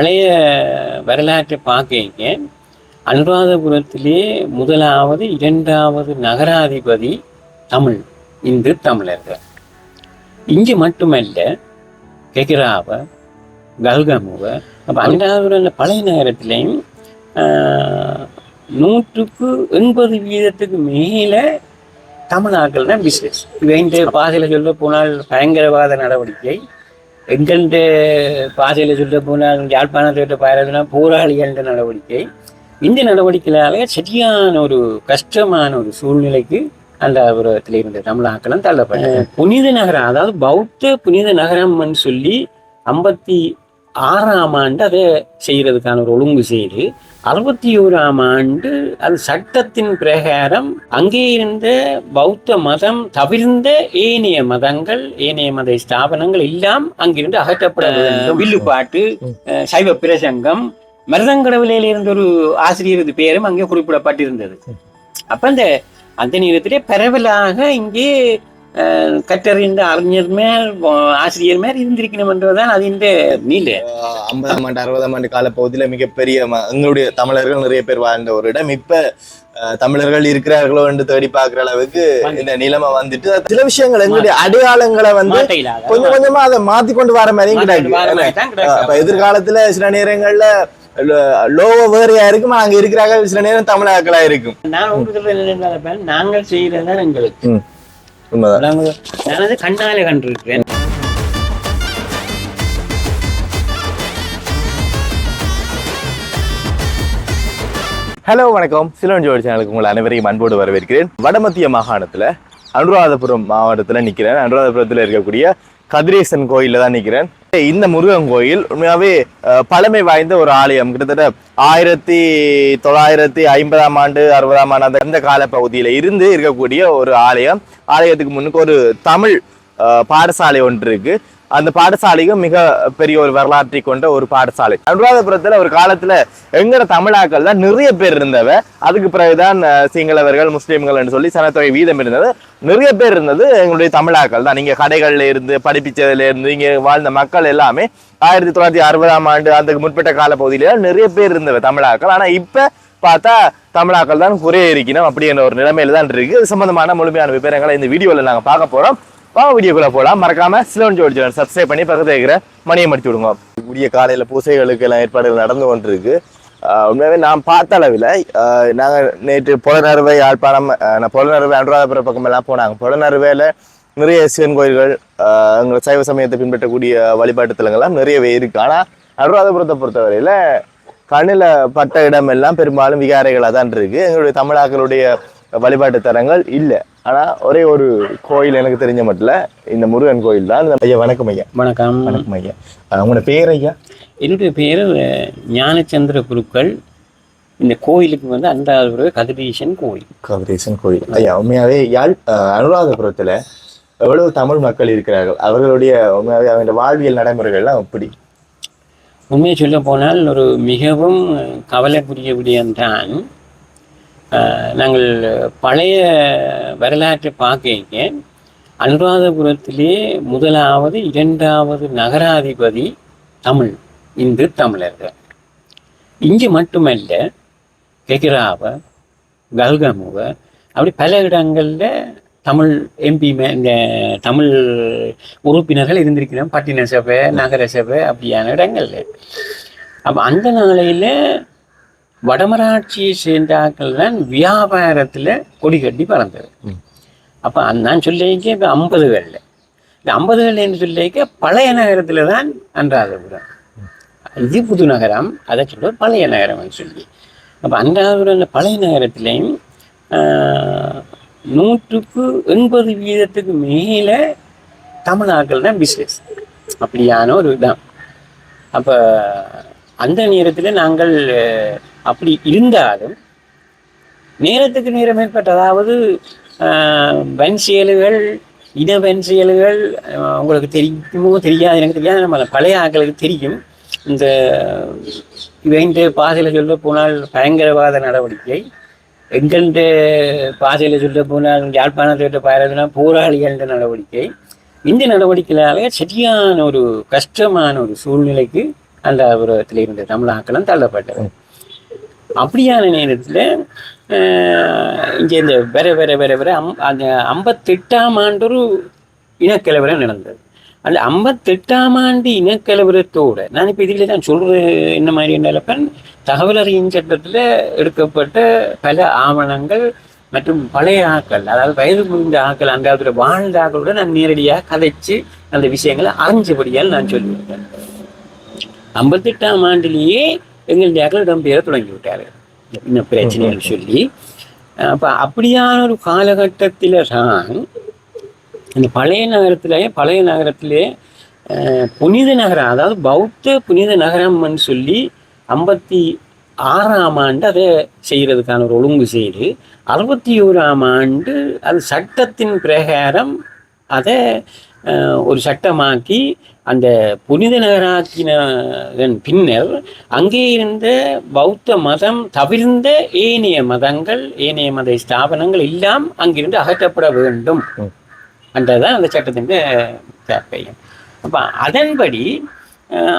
பழைய வரலாற்றை பார்க்க அனுராதபுரத்திலே முதலாவது இரண்டாவது நகராதிபதி தமிழ் இந்து தமிழர்கள். இங்கு மட்டுமல்ல கெகிராவ கல்கமுவ அப்போ அனுராதபுரம் பழைய நகரத்திலையும் ஆஹ், நூற்றுக்கு எண்பது வீதத்துக்கு மேலே தமிழாக்கள் தான் பிஸ்னஸ் இவங்க பாதையில் சொல்ல போனால் பயங்கரவாத நடவடிக்கை. எங்கெந்த பாதையில் சொல்ல போனால் யாழ்ப்பாணத்தை பாயறதுனா போராளிகள் நடவடிக்கை. இந்த நடவடிக்கையால சரியான ஒரு கஷ்டமான ஒரு சூழ்நிலைக்கு அந்த புறத்தில் இருந்த தமிழாக்களும் தள்ளப்பட்டது. புனித நகரம் அதாவது பௌத்த புனித நகரம்னு சொல்லி ஐம்பத்தி ஆறாம் ஆண்டு அதை செய்யறதுக்கான ஒரு ஒழுங்கு செய்து அறுபத்தி ஓராம் ஆண்டு அது சட்டத்தின் பிரகாரம் அங்கே இருந்த பௌத்த மதம் தவிர்ந்த ஏனைய மதங்கள் ஏனைய மத ஸ்தாபனங்கள் எல்லாம் அங்கிருந்து அகற்றப்பட வேண்டும் வில்லுப்பாட்டு சைவ பிரசங்கம் மருதங்கடவுளையில இருந்த ஒரு ஆசிரியரது பேரும் அங்கே குறிப்பிடப்பட்டிருந்தது. அப்ப அந்த அந்த நேரத்திலே பரவலாக இங்கே கற்றறிந்த அறிஞர் மேல் ஆசிரியர் மேல் இருந்திருக்கணும் என்றுதான் அது இந்த நீல ஐம்பதாம் ஆண்டு அறுபதாம் ஆண்டு கால பகுதியில மிகப்பெரிய எங்களுடைய தமிழர்கள் நிறைய பேர் வாழ்ந்த ஒரு இடம். இப்ப தமிழர்கள் இருக்கிறார்களோ என்று தேடி பார்க்கிற அளவுக்கு இந்த நிலைமை வந்துட்டு சில விஷயங்கள் எங்களுடைய அடையாளங்களை வந்து கொஞ்சம் கொஞ்சமா அதை மாத்தி கொண்டு வர மாதிரியும் கிடையாது. எதிர்காலத்துல சில நேரங்கள்ல லோவ வேறையா இருக்கும் அங்க இருக்கிறாங்க சில நேரம் தமிழாக்களா இருக்கும். நான் நாங்கள் செய்யறதுதான் எங்களுக்கு. உண்மைதான். நாங்கள் நான் அதை கண்ணாலே கண்டிருக்கிறேன். ஹலோ வணக்கம். சிலோன் ஜோடி சேனலுக்கு உங்களை அனைவரையும் அன்போடு வரவேற்கிறேன். வடமத்திய மாகாணத்துல அனுராதபுரம் மாவட்டத்துல நிக்கிறேன். அனுராதபுரத்துல இருக்கக்கூடிய கதிரேசன் கோயிலில் தான் நிற்கிறேன் இந்த முருகன் கோயில் உண்மையாகவே பழமை வாய்ந்த ஒரு ஆலயம். கிட்டத்தட்ட ஆயிரத்தி தொள்ளாயிரத்தி ஐம்பதாம் ஆண்டு அறுபதாம் ஆண்டு அந்த- கால பகுதியில இருந்து இருக்கக்கூடிய ஒரு ஆலயம். ஆலயத்துக்கு முன்னுக்கு ஒரு தமிழ் பாடசாலை ஒன்று இருக்கு. அந்த பாடசாலையும் மிக பெரிய ஒரு வரலாற்றை கொண்ட ஒரு பாடசாலை. அனுராதபுரத்துல ஒரு காலத்துல எங்கட தமிழாக்கள் தான் நிறைய பேர் இருந்தவ அதுக்கு பிறகுதான் சிங்களவர்கள் முஸ்லீம்கள் சொல்லி சனத்தொகை வீதம் இருந்தது. நிறைய பேர் இருந்தது எங்களுடைய தமிழாக்கள் தான். நீங்க கடைகள்ல இருந்து படிப்பிச்சதுல இருந்து இங்க வாழ்ந்த மக்கள் எல்லாமே ஆயிரத்தி தொள்ளாயிரத்தி அறுபதாம் ஆண்டு அதுக்கு முற்பட்ட கால பகுதியில நிறைய பேர் இருந்தவ தமிழாக்கள். ஆனா இப்ப பார்த்தா தமிழாக்கள் தான் குறைய இருக்கணும் அப்படிங்கிற ஒரு நிலைமையில தான் இருக்கு. இது சம்பந்தமான முழுமையான விவரங்களை இந்த வீடியோல நாங்க பார்க்க போறோம். வா வீடியோக்குள்ள போலாம். மறக்காம சிலோன் ஜோடி சப்ஸ்கிரைப் பண்ணி பக்கத்தில் இருக்கிற மணியை மடித்து விடுங்க. கூடிய காலையில் பூசைகளுக்கு எல்லாம் ஏற்பாடுகள் நடந்து கொண்டிருக்கு. உண்மையாகவே நான் பார்த்த அளவில் நாங்கள் நேற்று புலனறுவை யாழ்ப்பாணம் நான் புலனறுவை அனுராதபுரம் பக்கம் எல்லாம் போனாங்க. புலனறுவையில் நிறைய சிவன் கோயில்கள் ஆஹ் எங்களை சைவ சமயத்தை பின்பற்றக்கூடிய வழிபாட்டு தலங்கள்லாம் நிறையவே இருக்குது ஆனால் அனுராதபுரத்தை பொறுத்தவரையில் கண்ணில் பட்ட இடமெல்லாம் பெரும்பாலும் விகாரைகளாக தான் இருக்குது எங்களுடைய தமிழாக்களுடைய வழிபாட்டு தலங்கள் இல்லை. ஆனால் ஒரே ஒரு கோயில் எனக்கு தெரிஞ்ச மட்டும் இந்த முருகன் கோயில் தான். ஐயா வணக்கம் ஐயா. வணக்கம். வணக்கம் ஐயா. உங்களோட பேர் ஐயா? என்னுடைய பேர் ஞானச்சந்திர குருக்கள். இந்த கோயிலுக்கு வந்து அன்றாவது கதிரீசன் கோயில். கதிரேசன் கோயில். ஐயா உண்மையாவே யாழ் அனுராதபுரத்துல எவ்வளவு தமிழ் மக்கள் இருக்கிறார்கள். அவர்களுடைய உண்மையாவே அவங்க வாழ்வியல் நடைமுறைகள்லாம் எப்படி? உண்மையை சொல்ல போனால் ஒரு மிகவும் கவலைக்குரிய விடயம்தான் ஆஹ், நாங்கள் பழைய வரலாற்றை பார்க்க அனுராதபுரத்திலே முதலாவது இரண்டாவது நகராதிபதி தமிழ் இந்து தமிழர்கள். இங்கு மட்டுமல்ல கெகிராவ கல்கமுவ அப்படி பல இடங்கள்ல தமிழ் எம்பி இந்த தமிழ் உறுப்பினர்கள் இருந்திருக்கிறோம். பட்டின சபை நகர சபை அப்படியான இடங்கள்ல. அப்போ அந்த நாளையில வடமராட்சியை சேர்ந்த ஆட்கள் தான் வியாபாரத்துல கொடி கட்டி பறந்தது. அப்ப நான் சொல்லிக்க இப்போ ஐம்பதுகளில். இந்த ஐம்பதுகள்னு சொல்லிக்க பழைய நகரத்துல தான் அன்றாதபுரம். இது புது நகரம் அதை சொல்ல பழைய நகரம்னு சொல்லி. அப்போ அன்றாதபுரம் அந்த பழைய நகரத்திலையும் நூற்றுக்கு எண்பது வீதத்துக்கு மேலே தமிழாக்கள் தான் பிஸ்னஸ் அப்படியான ஒரு இடம் அப்போ அந்த நேரத்தில் நாங்கள் அப்படி இருந்தாலும் நேரத்துக்கு நேரம் ஏற்பட்ட அதாவது ஆஹ், வன்சியல்கள் இன வன்சியல்கள் உங்களுக்கு தெரியுமோ தெரியாது எனக்கு தெரியாது நம்ம பழைய ஆட்களுக்கு தெரியும். இந்த இவங்க பாதையில் சொல்ல போனால் பயங்கரவாத நடவடிக்கை எங்கள்கிட்ட பாதையில் சொல்ல போனால் யாழ்ப்பாணத்தில் பாயறதுனா போராளிகள் நடவடிக்கை. இந்த நடவடிக்கையால சரியான ஒரு கஷ்டமான ஒரு சூழ்நிலைக்கு அனுராதபுரத்தில் இருந்த தமிழாக்களும் தள்ளப்பட்டது. அப்படியான நேரத்தில் இங்கே இந்த வேற வேற வேற வேற அம் அந்த ஐம்பத்தெட்டாம் ஆண்டு ஒரு இனக்கலவரம் நடந்தது. அந்த ஐம்பத்தெட்டாம் ஆண்டு இனக்கலவரத்தோடு நான் இப்போ இதில் தான் சொல்கிறது என்ன மாதிரி நிலப்பன் தகவல் அறியும் சட்டத்தில் எடுக்கப்பட்ட பல ஆவணங்கள் மற்றும் பழைய ஆக்கள் அதாவது வயது முடிந்த ஆக்கள் அந்த காலத்தில் வாழ்ந்த ஆக்களோட நான் நேரடியாக கதைச்சு அந்த விஷயங்களை அறிஞ்சபடியால் நான் சொல்லியிருக்கேன். ஐம்பத்தெட்டாம் ஆண்டிலேயே எங்களுடைய ஆக்கள் இடம்பெயர தொடங்கி விட்டார்கள் இன்னும் பிரச்சனைகள் சொல்லி. அப்போ அப்படியான ஒரு காலகட்டத்தில் தான் இந்த பழைய நகரத்திலே பழைய நகரத்திலே புனித நகரம் அதாவது பௌத்த புனித நகரம்னு சொல்லி ஐம்பத்தி ஆறாம் ஆண்டு அதை செய்கிறதுக்கான ஒரு ஒழுங்கு செய்து அறுபத்தி ஓராம் ஆண்டு அது சட்டத்தின் பிரகாரம் அதை ஒரு சட்டமாக்கி அந்த புனித நகராக்கினதன் பின்னர் அங்கே இருந்த பௌத்த மதம் தவிர்ந்த ஏனைய மதங்கள் ஏனைய மத ஸ்தாபனங்கள் எல்லாம் அங்கிருந்து அகற்றப்பட வேண்டும். என்றதுதான் என்றதான் அந்த சட்டத்தின் தாற்பயம் அப்போ அதன்படி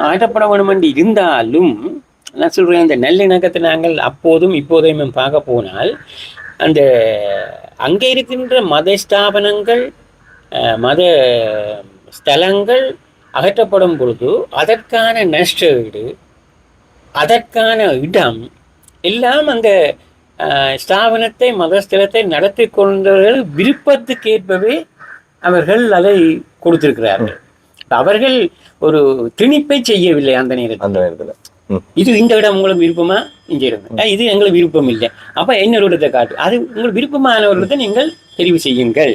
அகற்றப்பட வேண்டும் என்று இருந்தாலும் நான் சொல்கிறேன் அந்த நல்லிணக்கத்தை நாங்கள் அப்போதும் இப்போதையும் பார்க்க போனால் அந்த அங்கே இருக்கின்ற மத ஸ்தாபனங்கள் மத ஸ்தலங்கள் அகற்றப்படும் பொழுது அதற்கான நஷ்ட ஈடு அதற்கான இடம் எல்லாம் அந்த ஸ்தாபனத்தை மதஸ்தலத்தை நடத்தி கொண்டவர்கள் விருப்பத்துக்கேற்பவே அவர்கள் அதை கொடுத்திருக்கிறார்கள். அவர்கள் ஒரு திணிப்பை செய்யவில்லை அந்த நேரத்தில். அந்த நேரத்துல. இது இந்த இடம் உங்களுக்கு விருப்பமா? இங்க அஹ் இது எங்களுக்கு விருப்பம் இல்லை. அப்ப இன்னொரு இடத்தை காட்டு? அது உங்களுக்கு விருப்பமான ஒரு இடத்தை நீங்கள் தெரிவு செய்யுங்கள்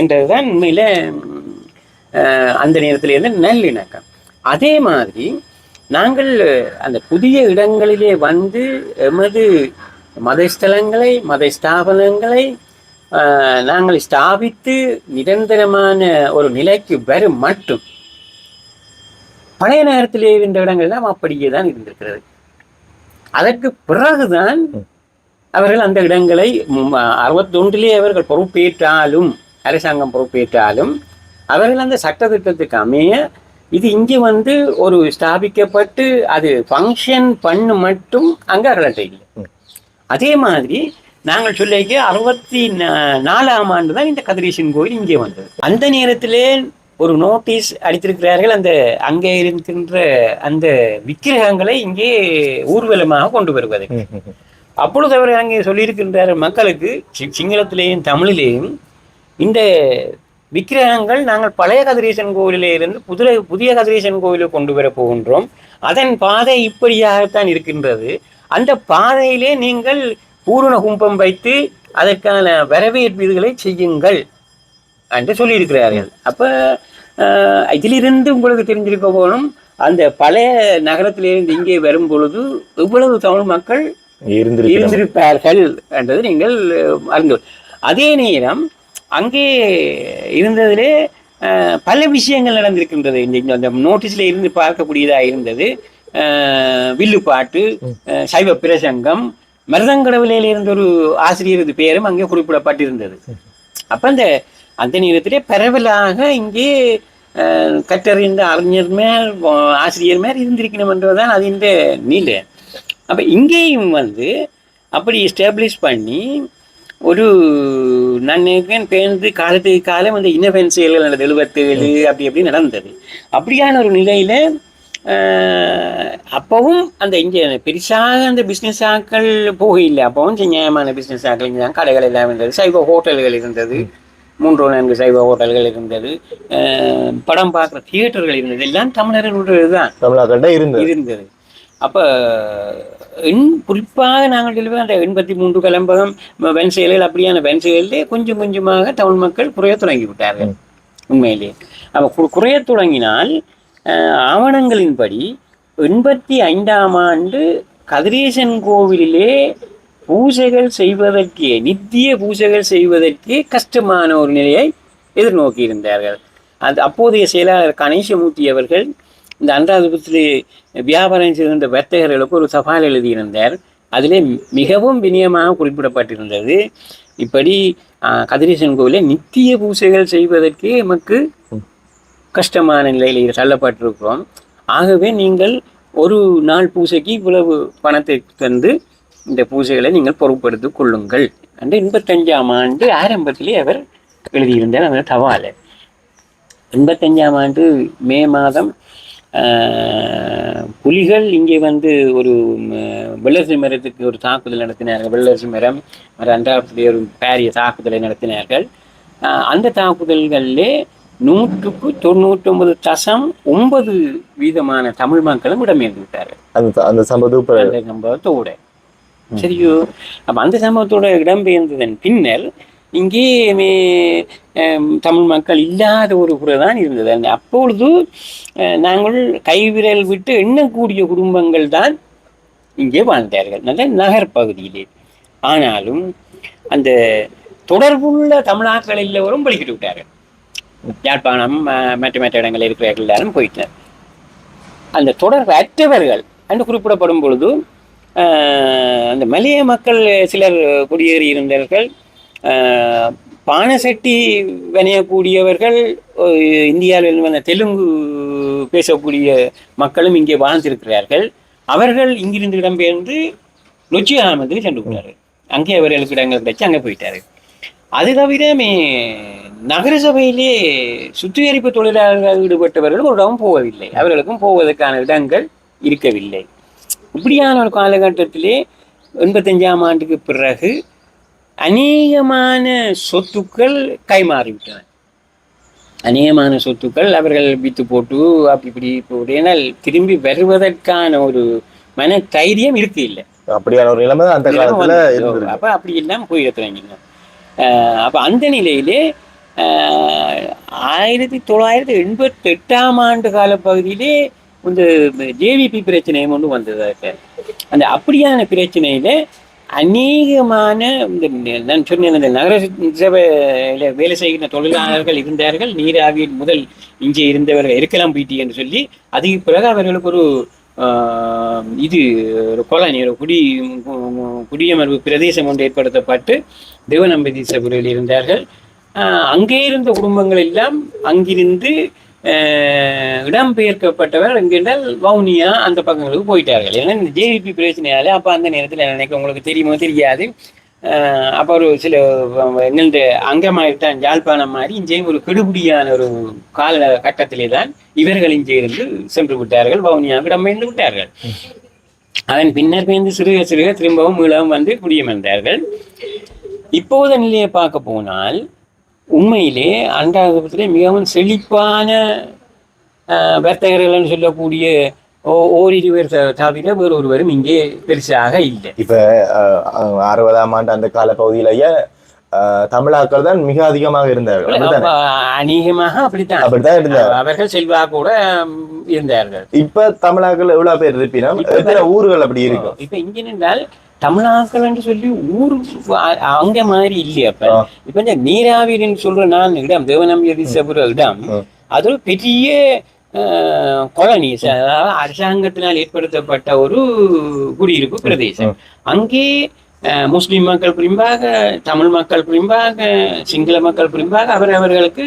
என்றதுதான் உண்மையில அந்த நேரத்தில் இருந்த நல்லிணக்கம். அதே மாதிரி நாங்கள் அந்த புதிய இடங்களிலே வந்து எமது மதஸ்தலங்களை மத ஸ்தாபனங்களை நாங்கள் ஸ்தாபித்து நிரந்தரமான ஒரு நிலைக்கு வரும் மட்டும் பழைய நேரத்திலே இருந்த இடங்கள் எல்லாம் அப்படியே தான் இருந்திருக்கிறது. அதற்கு பிறகுதான் அவர்கள் அந்த இடங்களை அறுபத்தொன்றிலே அவர்கள் பொறுப்பேற்றாலும் அரசாங்கம் பொறுப்பேற்றாலும் அவர்கள் அந்த சட்டத்திட்டத்துக்கு அமைய இது இங்கே வந்து ஒரு ஸ்தாபிக்கப்பட்டு அது ஃபங்க்ஷன் பண்ணு மட்டும் அங்கே அகலட்டை இல்லை. அதே மாதிரி நாங்கள் சொல்லிக்க அறுபத்தி நாலாம் ஆண்டு தான் இந்த கதிரீசன் கோயில் இங்கே வந்தது அந்த நேரத்திலே ஒரு நோட்டீஸ் அடித்திருக்கிறார்கள் அந்த அங்கே இருக்கின்ற அந்த விக்கிரகங்களை இங்கே ஊர்வலமாக கொண்டு வருவது. அப்பொழுது அவர் அங்கே சொல்லியிருக்கின்றார் மக்களுக்கு சி- சிங்களத்திலேயும் தமிழிலேயும் இந்த விக்கிரகங்கள் நாங்கள் பழைய கதிரீசன் கோவிலிலே இருந்து புதிய புதிய கதிரீசன் கோவிலுக்கு கொண்டு வர போகின்றோம். அதன் பாதை இப்படியாகத்தான் இருக்கின்றது. அந்த பாதையிலே நீங்கள் பூரண கும்பம் வைத்து அதற்கான வரவேற்பு இதுகளை செய்யுங்கள் என்று சொல்லியிருக்கிறார்கள். அப்போ இதிலிருந்து உங்களுக்கு தெரிஞ்சிருக்க போகணும் அந்த பழைய நகரத்திலிருந்து இங்கே வரும் பொழுது இவ்வளவு தமிழ் மக்கள் இருந்திருப்பார்கள் என்றது நீங்கள் அறிந்து அதே நேரம் அங்கே இருந்ததிலே பல விஷயங்கள் நடந்திருக்கின்றது. அந்த நோட்டீஸில் இருந்து பார்க்கக்கூடியதாக இருந்தது. வில்லுப்பாட்டு சைவ பிரசங்கம் மருதங்கடவுலையில் இருந்த ஒரு ஆசிரியரது பெயரும் அங்கே குறிப்பிடப்பட்டிருந்தது. அப்ப அந்த அந்த நேரத்திலே பரவலாக இங்கே கற்றறிந்த அறிஞர் மேல் ஆசிரியர் மேல் இருந்திருக்கணும் என்றதுதான் அது இந்த நிலை. அப்ப இங்கேயும் வந்து அப்படி எஸ்டாப்ளிஷ் பண்ணி ஒரு நான் நினைக்கிறேன் பேருந்து காலத்துக்கு காலம் அந்த இனவென் செயல்கள் நடந்தது எழுபத்தேழு அப்படி அப்படி நடந்தது. அப்படியான ஒரு நிலையில அப்பவும் அந்த இங்கே பெருசாக அந்த பிஸ்னஸ் ஆக்கள் போகல அப்பவும் நியாயமான பிஸ்னஸ் ஆக்கள் இங்கே கடைகள் எல்லாம் இருந்தது. சைவ ஹோட்டல்கள் இருந்தது. மூன்று நான்கு சைவ ஹோட்டல்கள் இருந்தது. படம் பார்க்குற தியேட்டர்கள் இருந்தது. எல்லாம் தமிழர்களுடையது தான் இருந்தது. இருந்தது. அப்ப எண் குறிப்பாக நாங்கள் சொல்லுவோம் அந்த எண்பத்தி மூன்று கலம்பகம் வெண் செயல்கள் அப்படியான வெண் செயலிலே கொஞ்சம் கொஞ்சமாக தமிழ் மக்கள் குறைய தொடங்கி விட்டார்கள். உண்மையிலே. அப்ப கு- குறையத் தொடங்கினால் ஆவணங்களின்படி எண்பத்தி ஐந்தாம் ஆண்டு கதிரேசன் கோவிலிலே பூஜைகள் செய்வதற்கே நித்திய பூஜைகள் செய்வதற்கே கஷ்டமான ஒரு நிலையை எதிர்நோக்கி இருந்தார்கள் அது அப்போதைய செயலாளர் கணேசமூர்த்தி அவர்கள் இந்த அன்றாதபுரத்தில் வியாபாரம் செய்திருந்த வர்த்தகர்களுக்கு ஒரு சவால் எழுதியிருந்தார். அதிலே மிகவும் வினியமாக குறிப்பிடப்பட்டிருந்தது. இப்படி ஆஹ், கதிரேசன் கோவிலில் நித்திய பூசைகள் செய்வதற்கே எமக்கு கஷ்டமான நிலையில் தள்ளப்பட்டிருக்கிறோம். ஆகவே நீங்கள் ஒரு நாள் பூசைக்கு இவ்வளவு பணத்தை தந்து இந்த பூசைகளை நீங்கள் பொறுப்படுத்திக் கொள்ளுங்கள் என்று எண்பத்தஞ்சாம் ஆண்டு ஆரம்பத்திலே அவர் எழுதியிருந்தார். அந்த தவாலை எண்பத்தஞ்சாம் ஆண்டு மே மாதம் புலிகள் இங்கே வந்து ஒரு வெள்ளரிசி மரத்துக்கு ஒரு தாக்குதல் நடத்தினார்கள். வெள்ளரிசி மரம் மற்ற அன்றாடத்திலே ஒரு பாரிய தாக்குதலை நடத்தினார்கள். அந்த தாக்குதல்களிலே நூற்றுக்கு தொண்ணூற்றி ஒன்பது தசம் ஒன்பது வீதமான தமிழ் மக்களும் இடம்பெயர்ந்து விட்டார்கள் அந்த அந்த சம்பவத்துக்கு அந்த சம்பவத்தோட. சரியோ? அப்ப அந்த சம்பவத்தோட இடம்பெயர்ந்ததன் பின்னர் இங்கே தமிழ் மக்கள் இல்லாத ஒரு குறை தான் இருந்தது. அந்த அப்பொழுது அஹ், நாங்கள் கைவிரல் விட்டு எண்ணக்கூடிய குடும்பங்கள் தான் இங்கே வாழ்ந்தார்கள். நல்ல நகர் பகுதியிலே ஆனாலும் அந்த தொடர்புள்ள தமிழாக்கள் எல்லோரும் பலிக்கிட்டு விட்டார்கள். யாழ்ப்பாணம் மற்ற மற்ற இடங்களில் இருக்கிறவர்கள் எல்லாரும் போயிட்டார் அந்த தொடர்பு அற்றவர்கள் என்று குறிப்பிடப்படும் பொழுது ஆஹ், அந்த மலைய மக்கள் சிலர் குடியேறி இருந்தார்கள் பானசட்டி வினையக்கூடியவர்கள் இந்தியாவில் வந்த தெலுங்கு பேசக்கூடிய மக்களும் இங்கே வாழ்ந்திருக்கிறார்கள். அவர்கள் இங்கிருந்து இடம்பெயர்ந்து நொச்சி அகமதுக்கு சென்று போனார் அங்கே அவர்களுக்கு இடங்கள் கிடைச்சி அங்கே போயிட்டார். அது தவிர மே நகரசபையிலே சுத்திகரிப்பு தொழிலாளர்கள் ஈடுபட்டவர்கள் ஒரு இடம் போகவில்லை. அவர்களுக்கும் போவதற்கான இடங்கள் இருக்கவில்லை. இப்படியான ஒரு காலகட்டத்திலே எண்பத்தஞ்சாம் ஆண்டுக்கு பிறகு அநேகமான சொத்துக்கள் கைமாறிவிட்டன. அநேகமான சொத்துக்கள் அவர்கள் வித்து போட்டு அப்படி இப்படி போட்டு திரும்பி வருவதற்கான ஒரு மன தைரியம் இருக்கு இல்லை. அப்படியான ஒரு நிலைமை அந்த காலத்துல அப்ப அப்படி இல்லாம போயிடுறாங்க அப்ப அந்த நிலையிலே ஆஹ், ஆயிரத்தி தொள்ளாயிரத்தி எண்பத்தி எட்டாம் ஆண்டு கால பகுதியிலே இந்த ஜேவிபி பிரச்சனையும் ஒன்று வந்தது. அதுக்கு. அந்த அப்படியான பிரச்சனையில அநேகமான இந்த நான் சொன்னேன் இந்த நகர சபையில் வேலை செய்கிற தொழிலாளர்கள் இருந்தார்கள் நீராவியின் முதல் இங்கே இருந்தவர்கள் இருக்கலாம் பிடி என்று சொல்லி அதுக்கு பிறகு அவர்களுக்கு ஒரு ஆஹ், இது ஒரு கொலனி ஒரு குடி குடியமர்வு பிரதேசம் ஒன்று ஏற்படுத்தப்பட்டு தேவநம்பதி சபையில் இருந்தார்கள். ஆஹ், அங்கே இருந்த குடும்பங்கள் எல்லாம் அங்கிருந்து இடம்பெயர்க்கப்பட்டவர் எங்கென்றால் வவுனியா அந்த பக்கங்களுக்கு போயிட்டார்கள். ஏன்னா இந்த ஜேவிபி பிரச்சனையால அப்போ அந்த நேரத்தில் நினைக்க உங்களுக்கு தெரியுமோ தெரியாது. அப்போ ஒரு சில எங்கள்ட அங்கமாயிட்டான் யாழ்ப்பாணம் மாதிரி இங்கே ஒரு கெடுபிடியான ஒரு கால கட்டத்திலே தான் இவர்கள் இங்கே இருந்து சென்று விட்டார்கள். வவுனியாவுக்கு இடம்பெயர்ந்து விட்டார்கள். அதன் பின்னர் பேர்ந்து சிறுக சிறுக திரும்பவும் மீளவும் வந்து குடியமர்ந்தார்கள். இப்போத நிலையை பார்க்க போனால் உண்மையிலே அன்றாடத்திலே மிகவும் செழிப்பான வர்த்தகர்கள்னு சொல்லக்கூடிய ஓ- ஓரிருவர் த- தவிர வேறு ஒருவரும் இங்கே பெருசாக இல்லை. இப்ப அறுபதாம் ஆண்டு அந்த கால பகுதியிலேயே தமிழாக்கள் தான் மிக அதிகமாக இருந்தார்கள். அநேகமாக அப்படித்தான். அப்படித்தான் இருந்தார் அவர்கள் செல்வாக்கூட ம், இருந்தார்கள். இப்ப தமிழாக்கள் எவ்வளவு பேர் இருப்பினும் ஊர்கள் அப்படி இருக்கும் இப்ப இங்க நின்றால் தமிழாக்கள் என்று சொல்லி ஊர் அங்க மாதிரி இல்லையா அப்ப. இப்ப இந்த நீராவிரின்னு சொல்ற நான் இடம் தேவநம்பியதி சபுர இடம். அது ஒரு பெரிய கொலனி அதாவது அரசாங்கத்தினால் ஏற்படுத்தப்பட்ட ஒரு குடியிருப்பு பிரதேசம். அங்கே முஸ்லிம் மக்கள் பிரிம்பாக தமிழ் மக்கள் பிரிம்பாக சிங்கள மக்கள் பிரிம்பாக அவரவர்களுக்கு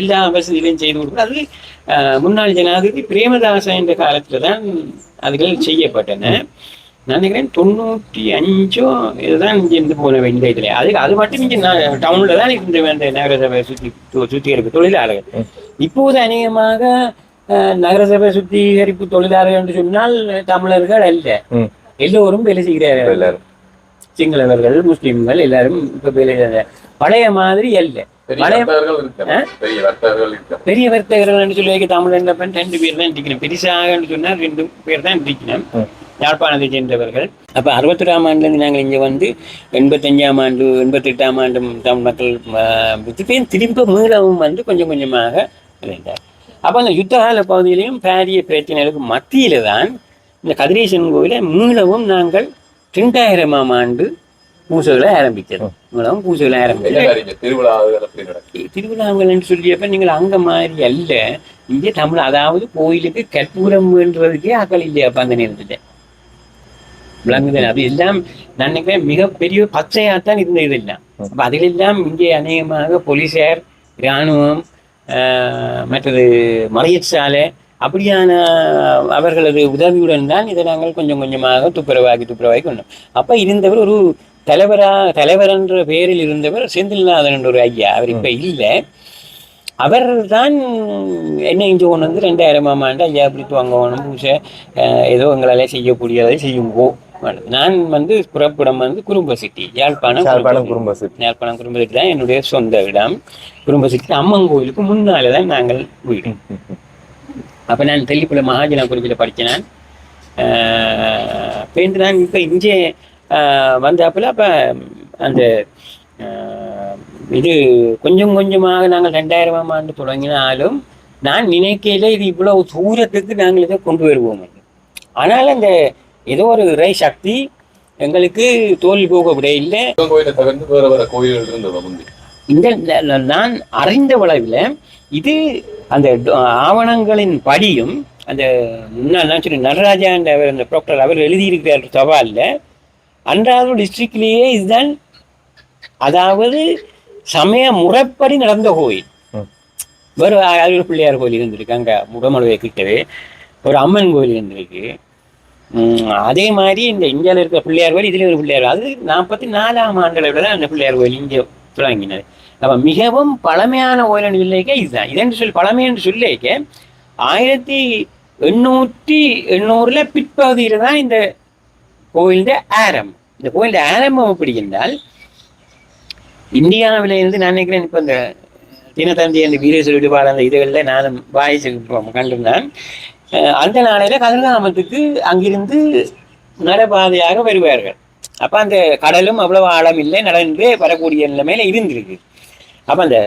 எல்லா வசதிகளையும் செய்து கொடுக்கிறார் அது அஹ், முன்னாள் ஜனாதிபதி பிரேமதாச என்ற காலத்துல தான் அதுகள் செய்யப்பட்டன. நினைக்கிறேன் தொண்ணூற்றி அஞ்சோ இதுதான் இங்க இருந்து போன வேண்டிய இதுல. அது அது மட்டும் இங்க நான் டவுன்ல தான் இருந்த வேண்டிய நகரசபை சுத்தி சுத்திகரிப்பு தொழிலாளர்கள். இப்போது அநேகமாக நகரசபை சுத்திகரிப்பு தொழிலாளர்கள் என்று சொன்னால் தமிழர்கள் அல்ல. எல்லோரும் வேலை செய்கிறார்கள். எல்லாரும். சிங்களவர்கள் முஸ்லிம்கள் எல்லாரும் இப்ப வேலை. பழைய மாதிரி அல்ல. பெரிய பழைய வர்த்தகர்கள் வர்த்தகர்கள் சொல்லி வைக்க தமிழ் பெண் ரெண்டு பேர் தான் இருக்கணும் பெரிசாக சொன்னால் ரெண்டு பேர் தான் இருக்கணும் ம். யாழ்ப்பாணத்தை சேர்ந்தவர்கள் அப்போ அறுபத்தொராம் ஆண்டுலேருந்து நாங்கள் இங்கே வந்து எண்பத்தஞ்சாம் ஆண்டு எண்பத்தெட்டாம் ஆண்டு தமிழ் மக்கள் திரும்ப மீளவும் வந்து கொஞ்சம் கொஞ்சமாக இருந்தார் அப்போ அந்த யுத்தகால பகுதியிலையும் பாரிய பிரச்சனைகளுக்கு மத்தியில தான் இந்த கதிரேசன் கோயிலை மீளவும் நாங்கள் ரெண்டாயிரமாம் ஆண்டு பூசைகளை ஆரம்பித்தது. மீளவும் பூசைகளை ஆரம்பித்தது. திருவிழாவுகள் திருவிழாங்கள்னு சொல்லியப்ப நீங்கள் அங்க மாதிரி அல்ல இங்கே தமிழ் அதாவது கோயிலுக்கு கற்பூரம் வேண்டுறதுக்கே ஆக்கள் இல்லையாப்ப அந்த நேரத்துல. விளங்குதல் அது எல்லாம் நான் நினைக்கிறேன் மிகப்பெரிய பச்சையாத்தான் இருந்த இதெல்லாம் அப்ப அதிலெல்லாம் இங்கே அநேகமாக போலீசார் இராணுவம் ஆஹ், மற்றது மறையற்சாலை அப்படியான அவர்களது உதவியுடன் தான் இதை நாங்கள் கொஞ்சம் கொஞ்சமாக துப்புரவாக்கி துப்புரவாக்கி கொண்டோம். அப்ப இருந்தவர் ஒரு தலைவரா தலைவர் என்ற பெயரில் இருந்தவர் செந்தில்நாதன் என்ற ஒரு ஐயா. அவர் இப்ப இல்லை. அவர் தான் என்ன இங்கே கொண்டு வந்து ரெண்டாயிரமாம் ஆண்டு ஐயா பிடித்து வாங்கணும். பூசை ஏதோ எங்களால் செய்யக்கூடியதை செய்யுங்கோ. நான் வந்து புறப்படம் வந்து குறும்ப சிட்டி யாழ்ப்பாணம் யாழ்ப்பாணம் குடும்ப சிட்டி. யாழ்ப்பாணம் குறும்ப சிட்டி தான் என்னுடைய சொந்த இடம். குறும்ப சிட்டி அம்மன் கோயிலுக்கு முன்னால தான் நாங்கள் வீடு. அப்போ நான் தெல்லிப்புல மகாஜன குறிப்பில் படித்தேன் நான். பேருந்து நான் இப்போ இங்கே வந்தாப்புல அப்போ அந்த இது கொஞ்சம் கொஞ்சமாக நாங்கள் ரெண்டாயிரமாம் ஆண்டு தொடங்கினாலும் நான் நினைக்கையில இது இவ்வளவு தூரத்துக்கு நாங்கள் இதை கொண்டு வருவோம். ஆனால் அந்த ஏதோ ஒரு இறை சக்தி எங்களுக்கு தோல்வி போக விட இல்லை. சிவன் கோயிலை தவிர்த்து வேற வேற கோயில்கள் இருந்தது முந்தி. இந்த நான் அறிந்த வளவில் இது அந்த ஆவணங்களின் படியும் அந்த முன்னாள் நான் சொல்லி நடராஜா அவர் அந்த ப்ராக்டர் அவர் எழுதியிருக்கிறார் சவாலில். அன்றாவது டிஸ்ட்ரிக்ட்லேயே இதுதான் அதாவது சமய முறைப்படி நடந்த கோயில். வேறு அழகு பிள்ளையார் கோயில் இருந்திருக்கு அங்கே முடமலுவை கிட்டவே. ஒரு அம்மன் கோயில் இருந்திருக்கு. அதே மாதிரி இந்த இந்தியாவில் இருக்கிற பிள்ளையார் கோயில் இதில் ஒரு பிள்ளையார் அது நாற்பத்தி நாலாம் ஆண்டுகளை விட அந்த பிள்ளையார் கோயில் இங்கே தொடங்கினது. அப்போ மிகவும் பழமையான கோயில் இல்லைக்க இதுதான். இதென்று சொல்லி பழமை என்று சொல்லிக்க ஆயிரத்தி எண்ணூற்றி எண்ணூறுல பிற்பகுதியில் தான் இந்த கோயிலின் ஆரம்பம் இந்த கோயிலின் ஆரம்பம் எப்படி என்றால் இந்தியாவில இருந்து நான் நினைக்கிறேன் இப்போ இந்த தினத்தந்தி அந்த வீரேஸ்வர விடுபாடு அந்த இதுகளில் நானும் வாய்ஸ் கண்டிருந்தான். அந்த நாளையில கதிர்காமத்துக்கு அங்கிருந்து நடைபாதையாக வருவார்கள். அப்ப அந்த கடலும் அவ்வளவு ஆழம் இல்லை நடந்து வரக்கூடிய நிலைமையில இருந்திருக்கு. அப்ப அந்த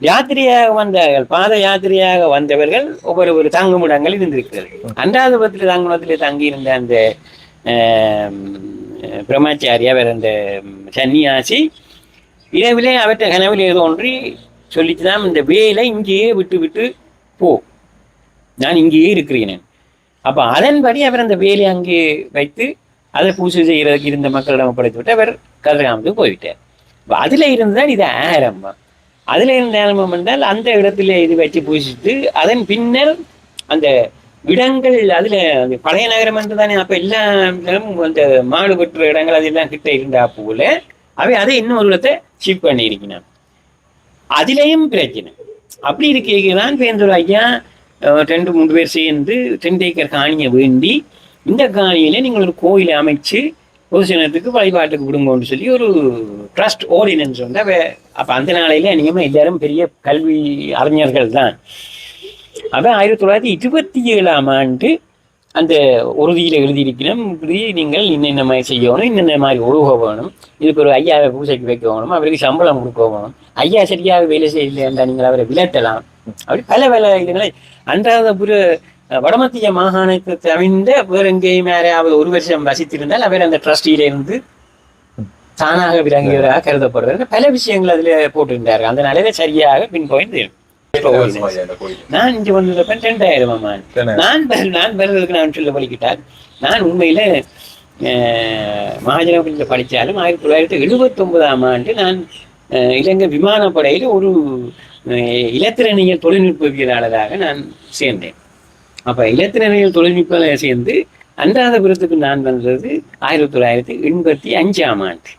யாத்திரையாக வந்தார்கள் பாத யாத்திரையாக வந்தவர்கள் ஒவ்வொரு ஒரு தங்குமிடங்கள் இருந்திருக்கிறது. அன்றாதபுரத்தில் தங்குமிடத்தில் தங்கியிருந்த அந்த பிரம்மாச்சாரியா பிரம்மச்சாரி அவர் அந்த சன்னியாசி இரவிலே அவற்றை கனவில் ஏதோ ஒன்றி சொல்லிட்டு தான் இந்த வேலை இங்கேயே விட்டு விட்டு போ. நான் இங்கேயே இருக்கிறேன். அப்போ அதன்படி அவர் அந்த வேலையை அங்கே வைத்து அதை பூஜை செய்கிறதுக்கு இருந்த மக்களிடம் ஒப்படைத்து விட்டு அவர் கதிர்காமத்துக்கு போய்விட்டார். அப்ப அதுல இருந்து இது ஆரம்பம். அதுல இருந்த ஆரம்பம் என்றால் அந்த இடத்துல இது வச்சு பூசிட்டு அதன் பின்னர் அந்த இடங்கள் அதுல அந்த பழைய நகரம் என்று தானே அப்ப எல்லா இடமும் அந்த மாடு பெற்ற இடங்கள் அதெல்லாம் கிட்ட இருந்தா போல அவை அதை இன்னொரு இடத்தை ஷிஃப்ட் பண்ணியிருக்கிறான் அதுலேயும் பிரச்சனை. அப்படி இருக்கிறான் பேந்தூர் ஐயா ரெண்டு மூன்று பேர் சேர்ந்து ரெண்டு ஏக்கர் காணியை வேண்டி இந்த காணியில நீங்கள் ஒரு கோயிலை அமைச்சு பொதுசனத்துக்கு வழிபாட்டுக்கு விடுங்கன்னு சொல்லி ஒரு ட்ரஸ்ட் ஆர்டினன்ஸ் வந்து அவ அப்போ அந்த நாளையில நீங்க எல்லாரும் பெரிய கல்வி அறிஞர்கள் தான். அவன் ஆயிரத்தி தொள்ளாயிரத்தி இருபத்தி ஏழாம் ஆண்டு அந்த உறுதியில் எழுதியிருக்கிறோம் இப்படி நீங்கள் இன்னென்ன மாதிரி செய்யணும் இன்னென்ன மாதிரி ஒழுக வேணும் இதுக்கு ஒரு ஐயாவை பூசைக்கு வைக்க வேணும் அவருக்கு சம்பளம் கொடுக்க வேணும் ஐயா சரியாக வேலை செய்யலையா நீங்கள் அவரை விலட்டலாம் அப்படி பல பல இதுகளை அன்றாதபுர வடமத்திய மாகாணத்தை தவிர்ந்த வேற எங்கேயும் யாரையாவது ஒரு வருஷம் வசித்திருந்தால் அவர் அந்த ட்ரஸ்டியில இருந்து தானாக விளங்கியவராக கருதப்படுறாரு. பல விஷயங்கள் அதுல போட்டிருந்தார்கள். அந்த நிலையில சரியாக பின் பாயிண்ட் நான் இங்க வந்ததப்ப ரெண்டாயிரம் நான் நான் பிறந்ததுக்கு நான் சொல்ல வலிக்கிட்டால் நான் உண்மையில மகாஜனபுரத்தில் படித்தாலும் ஆயிரத்தி தொள்ளாயிரத்தி எழுபத்தி ஒன்பதாம் ஆண்டு நான் இலங்கை விமானப்படையில் ஒரு இலத்திரனியல் தொழில்நுட்பவியலாளராக நான் சேர்ந்தேன். அப்ப இலத்திரனியல் தொழில்நுட்ப சேர்ந்து அன்றாதபுரத்துக்கு நான் வந்தது ஆயிரத்தி தொள்ளாயிரத்தி எண்பத்தி அஞ்சாம் ஆண்டு.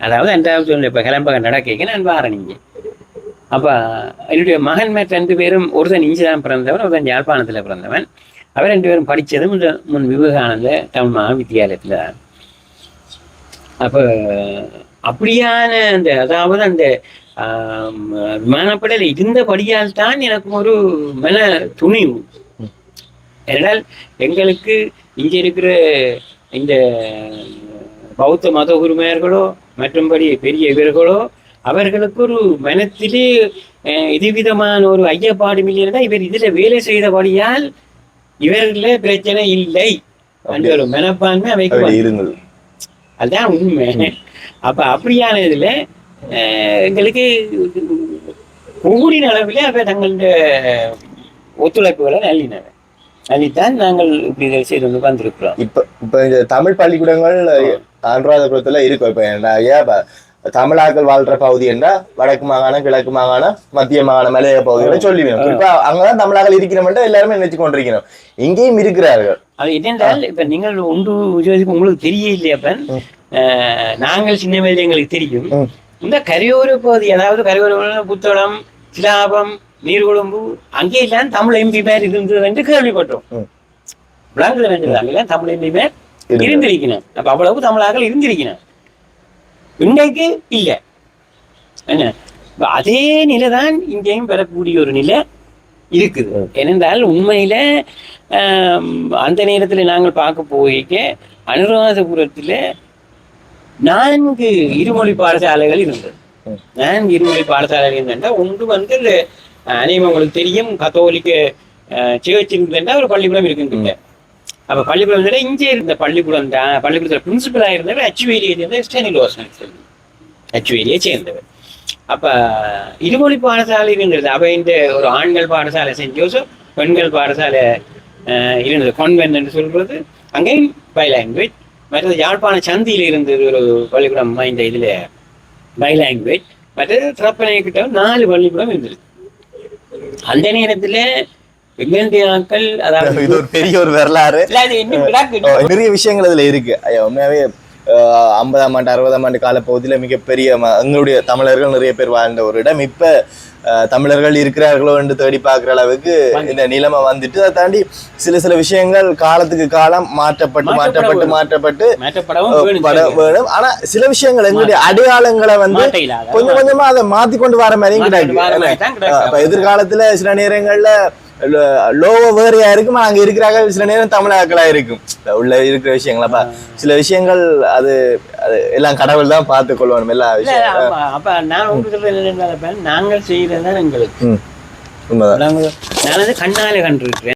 அதாவது அன்றாவது தொழில்நுட்ப கிளம்பக நடக்க நான் வாரணிங்க இங்கே. அப்ப என்னுடைய மகன் மேட் ரெண்டு பேரும் ஒருத்தன் இஞ்சி தான் பிறந்தவன் ஒருத்தன் யாழ்ப்பாணத்துல பிறந்தவன். அவர் ரெண்டு பேரும் படித்ததும் இந்த முன் விவேகானந்த தமிழ் மகா வித்தியாலயத்துல தான். அப்ப அப்படியான அந்த அதாவது அந்த விமானப்படையில் இருந்தபடியால் தான் எனக்கு ஒரு மன துணிவு. ஏனென்றால் எங்களுக்கு இங்கே இருக்கிற இந்த பௌத்த மத உரிமையர்களோ மற்றும்படி பெரிய இவர்களோ அவர்களுக்கு ஒரு மனத்திலே இதுவிதமான ஒரு ஐயப்பாடும் இல்லைன்னா இவர் இதுல வேலை செய்தபடியால் இவர்கள பிரச்சனை இல்லை. என்ற ஒரு மனப்பான்மை அவைக்கு. இருந்தது. அதான் உண்மை. அப்ப அப்படியான இதுல எங்களுக்கு கூடின அளவில் அவ தங்களுடைய ஒத்துழைப்புகளை நல்லினவர் அதைத்தான் நாங்கள் இப்படி இதை செய்து கொண்டு வந்திருக்கிறோம். இப்ப இப்ப இந்த தமிழ் பள்ளிக்கூடங்கள் அனுராதபுரத்துல இருக்கும். இப்ப ஏன் தமிழாக்கள் வாழ்ற பகுதி என்றா வடக்கு மாகாணம் கிழக்கு மாகாணம் மத்திய மாகாணம் மலைய பகுதிகளை சொல்லிவிடும் குறிப்பா அங்கதான் தமிழாக்கள் இருக்கிறோம் எல்லாருமே நினைச்சு கொண்டிருக்கிறோம். இங்கேயும் இருக்கிறார்கள். அது என்னென்றால் இப்ப நீங்கள் ஒன்று உங்களுக்கு தெரிய இல்லையப்பன் நாங்கள் சின்ன வயதில் எங்களுக்கு தெரியும். இந்த கரையோர பகுதி அதாவது கரையோர புத்தளம் சிலாபம் நீர்கொழும்பு அங்கே எல்லாம் தமிழ் எம்பி பேர் இருந்தது என்று கேள்விப்பட்டோம். ம். விளங்குது வேண்டியது அங்கெல்லாம் தமிழ் எம்பி பேர். இருந்திருக்கணும் அப்ப அவ்வளவு தமிழாக்கள் இருந்திருக்கணும் இன்றைக்கு இல்ல. என்ன? அதே நிலைதான் இங்கேயும் பெறக்கூடிய ஒரு நிலை இருக்குது. ஏனென்றால் உண்மையில அந்த நேரத்தில் நாங்கள் பார்க்க போய்க்க அனுராதபுரத்தில் நான்கு இருமொழி பாடசாலைகள் இருந்தது. நான்கு இருமொழி பாடசாலைகள் இருந்தா ஒன்று வந்து அனைவரும் உங்களுக்கு தெரியும் கத்தோலிக்க சேர்ச் இருக்குதுன்றா ஒரு பள்ளிக்கூடம் இருக்குங்க அப்ப பள்ளிக்கூடம் இங்கே இருந்த பள்ளிக்கூடம் தான். பள்ளிக்கூடத்தில் பிரின்சிபலா இருந்தவர் அச்சுவேலியை சேர்ந்த ஸ்டெனிலோசன் அச்சுவேலியை சேர்ந்தவர். அப்ப இருமொழி பாடசாலை இருந்தது அப்ப இந்த ஒரு ஆண்கள் பாடசாலை சென்ட் ஜோசப் பெண்கள் பாடசாலை இருந்தது. கான்வென்ட் என்று சொல்றது அங்கேயும் பை லாங்குவேஜ் மற்றது யாழ்ப்பாண சந்தியில் இருந்தது ஒரு பள்ளிக்கூடம் இந்த இதுல பை லாங்குவேஜ் மற்றது திறப்பனை கிட்ட நாலு பள்ளிக்கூடம் இருந்தது. அந்த நேரத்துல வெங்கண்டியாக்கள் அதாவது இது ஒரு பெரிய ஒரு வரலாறு. நிறைய விஷயங்கள் அதுல இருக்கு. உண்மையாவே ஐம்பதாம் ஆண்டு அறுபதாம் ஆண்டு காலப்பகுதியில மிகப்பெரிய எங்களுடைய தமிழர்கள் நிறைய பேர் வாழ்ந்த ஒரு இடம் இப்ப தமிழர்கள் இருக்கிறார்களோ என்று தேடி பார்க்குற அளவுக்கு இந்த நிலைமை வந்துட்டு அதை தாண்டி சில சில விஷயங்கள் காலத்துக்கு காலம் மாற்றப்பட்டு மாற்றப்பட மாற்றப்பட்டு. மாற்றப்பட்டு வேணும் ஆனா சில விஷயங்கள் எங்களுடைய அடையாளங்களை வந்து. கொஞ்சம் கொஞ்சமா அதை மாத்தி கொண்டு வர மாதிரி. அப்ப எதிர்காலத்துல சில நேரங்கள்ல லோவ வேறையா இருக்கும்? அங்க இருக்கிறாங்க சில நேரம் தமிழாக்களா இருக்கும். உள்ள இருக்கிற விஷயங்கள் அப்ப சில விஷயங்கள் அது அது எல்லாம் கடவுள் தான் பார்த்து கொள்ளணும் எல்லா விஷயம் அப்ப நான் உங்களுக்கு நாங்கள் செய்யறதுதான் எங்களுக்கு. உண்மைதான். நான் வந்து கண்ணால கண்டிருக்கிறேன்.